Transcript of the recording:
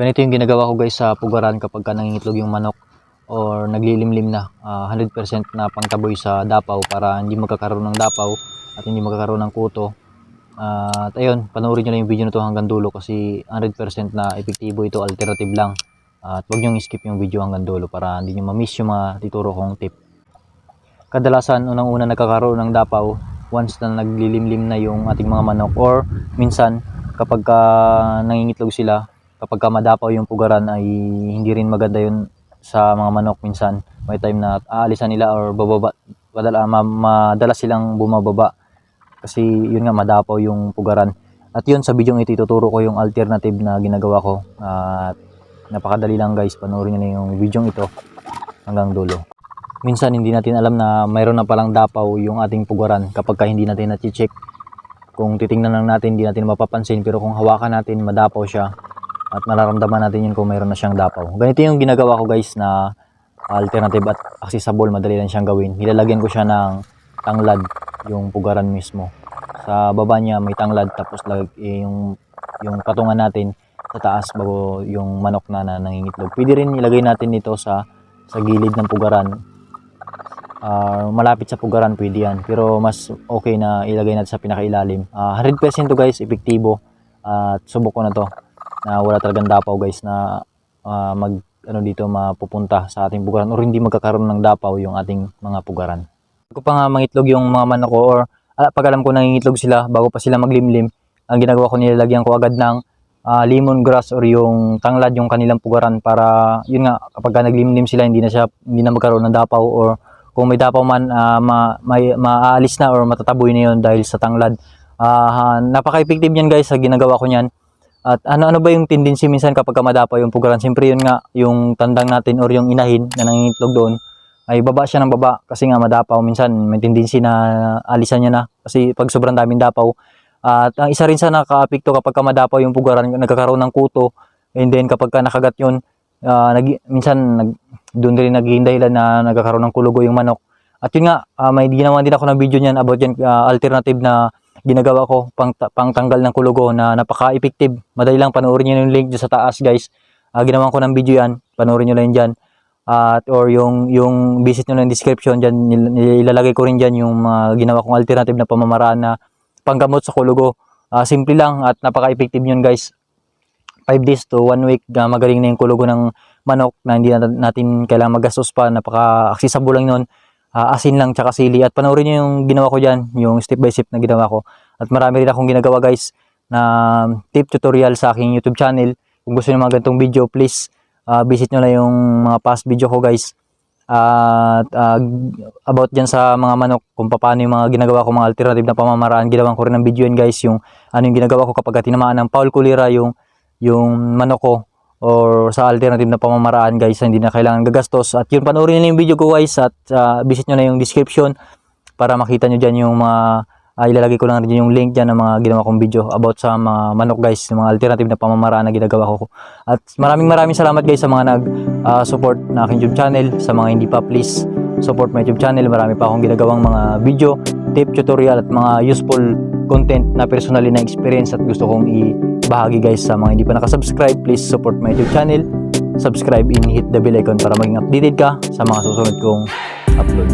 Ganito yung ginagawa ko guys sa pugaran kapag ka nangingitlog yung manok or naglilimlim na. Ah, 100% na pangtaboy sa dapaw para hindi magkakaroon ng dapaw at hindi magkakaroon ng kuto. Ah, at ayun, panoorin nyo lang yung video na to hanggang dulo kasi 100% na epektibo ito, alternative lang. at huwag nyo skip yung video hanggang dulo para hindi nyo ma-miss yung mga tituro kong tip. Kadalasan, unang-una nagkakaroon ng dapaw once na naglilimlim na yung ating mga manok or minsan kapag ka nangingitlog sila, kapag ka madapaw yung pugaran ay hindi rin maganda yun sa mga manok minsan. May time na aalisan nila or bababa, madala, ma, madalas silang bumababa kasi yun nga madapaw yung pugaran. At yun sa video ito ituturo ko yung alternative na ginagawa ko. At napakadali lang guys, panoorin nyo na yung video ito hanggang dulo. Minsan hindi natin alam na mayroon na palang dapaw yung ating pugaran kapag ka hindi natin na-check. Kung titingnan lang natin, hindi natin mapapansin. Pero kung hawakan natin, madapaw siya. At mararamdaman natin yun kung mayroon na siyang dapaw. Ganito yung ginagawa ko guys na alternative at accessible. Madali lang siyang gawin. Nilalagyan ko siya ng tanglad, yung pugaran mismo. Sa baba niya may tanglad tapos lag, eh, yung, yung patungan natin sa taas bago yung manok na, na nangingitlog. Pwede rin ilagay natin ito sa sa gilid ng pugaran Ah, malapit sa pugaran pwede yan. Pero mas okay na ilagay natin sa pinakailalim. Ah, 100% to guys, epektibo. At subok ko na to na wala talagang dapaw guys na ah, mag ano dito mapupunta sa ating pugaran or hindi magkakaroon ng dapaw yung ating mga pugaran. Bago pa nga mangitlog yung mga manok or ah, pag alam ko nangingitlog sila bago pa sila maglimlim, ang ginagawa ko nilalagyan ko agad ng ah, lemongrass or yung tanglad yung kanilang pugaran para yun nga kapag ka naglimlim sila hindi na siya hindi na magkaroon ng dapaw or kung may dapaw man ah, ma, may, maaalis na or matataboy na yun dahil sa tanglad. Ah, napaka-effective yan guys sa ginagawa ko niyan. At ano-ano ba yung tendency minsan kapag ka madapaw yung pugaran? Siyempre yun nga, yung tandang natin or yung inahin na nangingitlog doon ay baba siya ng baba kasi nga madapaw. Minsan may tendency na alisan niya na kasi pag sobrang daming dapaw. At ang isa rin sa naka-apekto kapag ka madapaw yung pugaran, nagkakaroon ng kuto. And then kapag ka nakagat yun, ah, nag, minsan nag, doon rin naging dahilan na nagkakaroon ng kulugo yung manok. At yun nga, ah, may ginawa din ako ng video niyan about yan, ah, alternative na ginagawa ko pang, pang tanggal ng kulugo na napaka-effective. Madali lang panoorin niyo yung link dyan sa taas guys. Ah, ginawa ko ng video yan, panoorin niyo lang dyan. At or yung yung visit niyo ng description diyan nilalagay ko rin diyan yung mga ginawa kong alternative na pamamaraan na panggamot sa kulugo. Ah, simple lang at napaka-effective yun guys. 5 days to 1 week na magaling na yung kulugo ng manok na hindi na natin kailangan magastos pa. Napaka-accessible lang nun. Ah, asin lang tsaka sili. At panoorin nyo yung ginawa ko dyan, yung step by step na ginawa ko. At marami rin akong ginagawa guys na tip tutorial sa aking YouTube channel. Kung gusto nyo mga ganitong video, please ah, visit nyo lang yung mga past video ko guys. At ah, about dyan sa mga manok, kung paano yung mga ginagawa ko, mga alternative na pamamaraan. Ginawan ko rin ng video yun guys, yung ano yung ginagawa ko kapag tinamaan ng Paul Culira yung yung manok ko or sa alternative na pamamaraan guys hindi na kailangan gagastos. At yun panoorin nyo na yung video ko guys at uh, visit nyo na yung description para makita nyo dyan yung mga ah, ilalagay ko lang rin yung link dyan ng mga ginawa kong video about sa mga manok guys yung mga alternative na pamamaraan na ginagawa ko. At maraming maraming salamat guys sa mga nag ah, support na aking YouTube channel. Sa mga hindi pa please support my YouTube channel. Marami pa akong ginagawang mga video tip tutorial at mga useful content na personally na experience at gusto kong ibahagi guys sa mga hindi pa nakasubscribe please support my YouTube channel. Subscribe and hit the bell icon para maging updated ka sa mga susunod kong upload